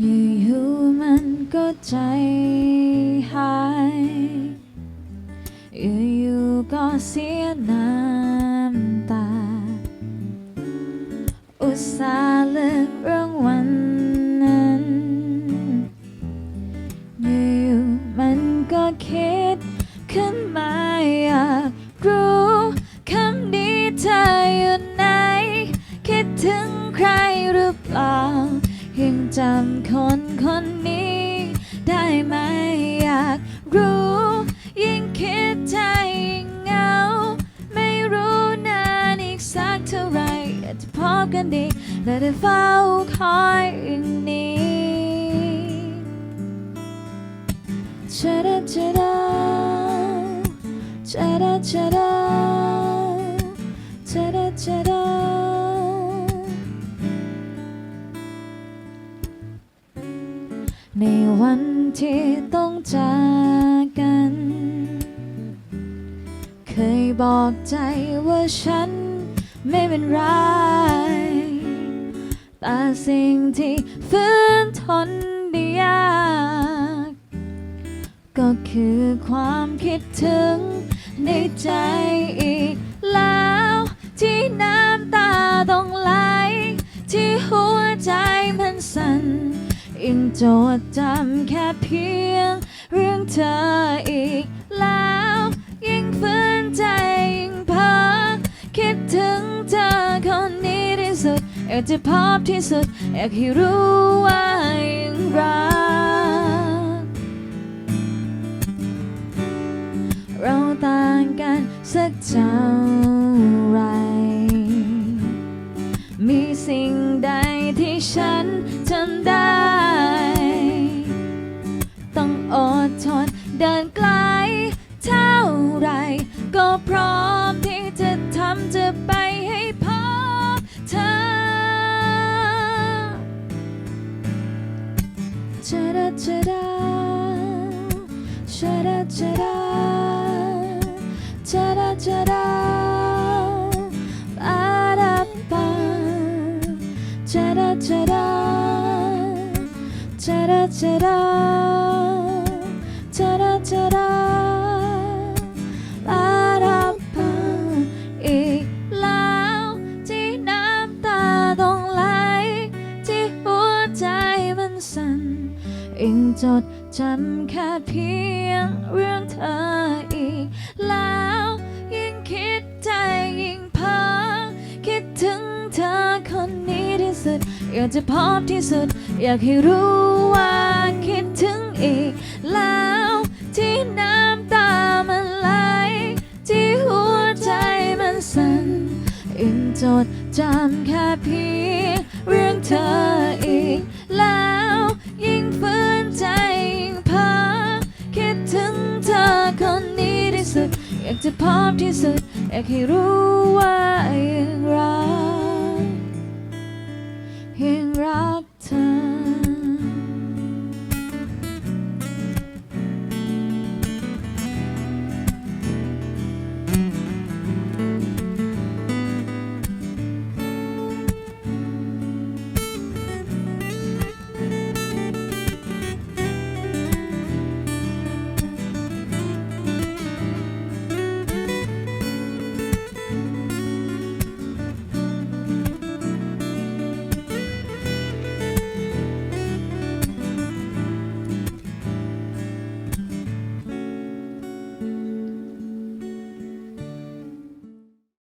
อยู่ๆมันก็ใจหายอยู่ๆก็เสียน้ำตา อุตส่าห์เลิกอ จำคนคนนี้ ได้ไหมอยากรู้ ยิ่งคิดใจยิ่งเหงา ไม่รู้นานอีกสักเท่าไหรอยากจะพบกันดีและได้เฝ้าคอยอย่างนี้ชะดาชะดาชะดาชะดาชะดาชะดา ในวันที่ต้องจากกัน เคยบอกใจว่าฉันไม่เป็นไร แต่สิ่งที่ฝืนทนได้ยาก ก็คือความคิดถึงในใจอีกแล้วที่น้ำตาต้อง ยังจดจำแค่เพียง เรื่องเธออีกแล้วยิ่งฝืนใจยิ่งพ้อคิดถึงเธอคนนี้ที่สุด อยากจะพบที่สุด อยากให้รู้ว่ายังรัก เราต่างกันสักเท่าไหรมีสิ่งใดที่ฉันทำได้ เดินไกลเท่าไร ก็พร้อมที่จะทำจะไปให้พบเธอชะดาชะดาชะดาชะดาชะดาชะดาปาดาปาชะดาชะดาชะดาชะดา ชะดาชะดาปาดาปาอีกแล้วที่น้ำตาต้องไหลที่หัวใจมันสั่นยังจดจำแค่เพียงเรื่องเธออีกแล้วยิ่งคิดใจยิ่งเพ้อคิดถึงเธอคนนี้ที่สุด อยากจะพบที่สุด อยากให้รู้ว่าคิดถึงอีกแล้ว ดจำแค่เพียงเรื่องเธออีก แล้วยิ่งฝืนใจยิ่งพาคิดถึงเธอคนนี้ที่สุด อยากจะพบที่สุด อยากให้รู้ว่ายังรักยังรัก